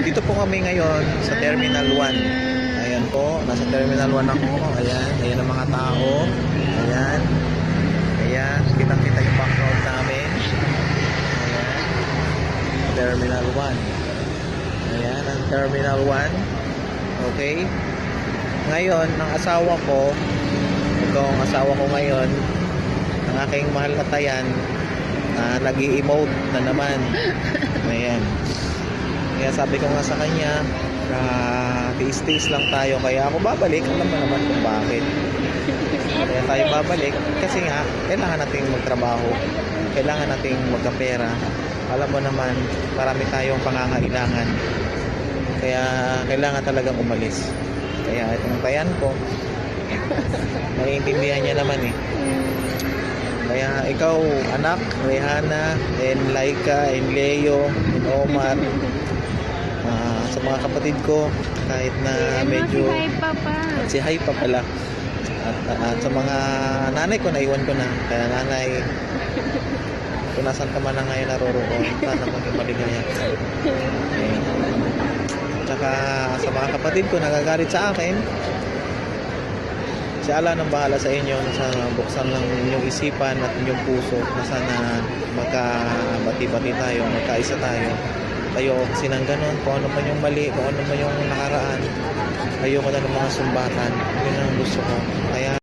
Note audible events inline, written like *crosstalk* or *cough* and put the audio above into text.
Dito po kami ngayon sa Terminal 1. Ayan po, nasa Terminal 1 ako. Ayan, ayan ang mga tao. Ayan. Ayan, kitang-kita yung background namin. Ayan. Terminal 1. Ayan, ang Terminal 1. Okay. Ngayon, ang asawa ko, ito ang asawa ko ngayon, ang aking mahal na tayan, na nag emote na naman. Ayan. Kaya sabi ko nga sa kanya, na tiis-tiis lang tayo. Kaya ako babalik. Alam mo naman kung bakit. Kaya tayo babalik. Kasi nga, kailangan nating magtrabaho. Kailangan nating magkapera. Alam mo naman, marami tayong pangangailangan. Kaya kailangan talagang umalis. Kaya itong tayan ko, *laughs* naiintindihan niya naman eh. Kaya ikaw, anak, Rehana, and Laika, and Leo, and Omar, ah, sa mga kapatid ko, kahit na medyo... Si Hi Papa. Si Hi pa pala. At, at sa mga nanay ko, naiwan ko na. Kaya nanay, *laughs* kung nasan ka man na ngayon naroroon, sana maligaya ka. Okay. Tsaka sa mga kapatid ko, nagagalit sa akin, si Allah nang bahala sa inyo sana buksan lang inyong isipan at inyong puso na sana magkabati-bati tayo, magkaisa tayo. Ayoko kasi ng ganun, kung ano man yung mali, kung ano man yung nakaraan, ayoko na ng mga sumbatan. Yun ang gusto ko. Kaya